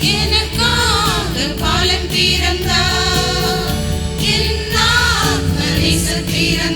எனக்காக பாலன் பிறந்தார். என் ஆத்ம பிறந்தார்.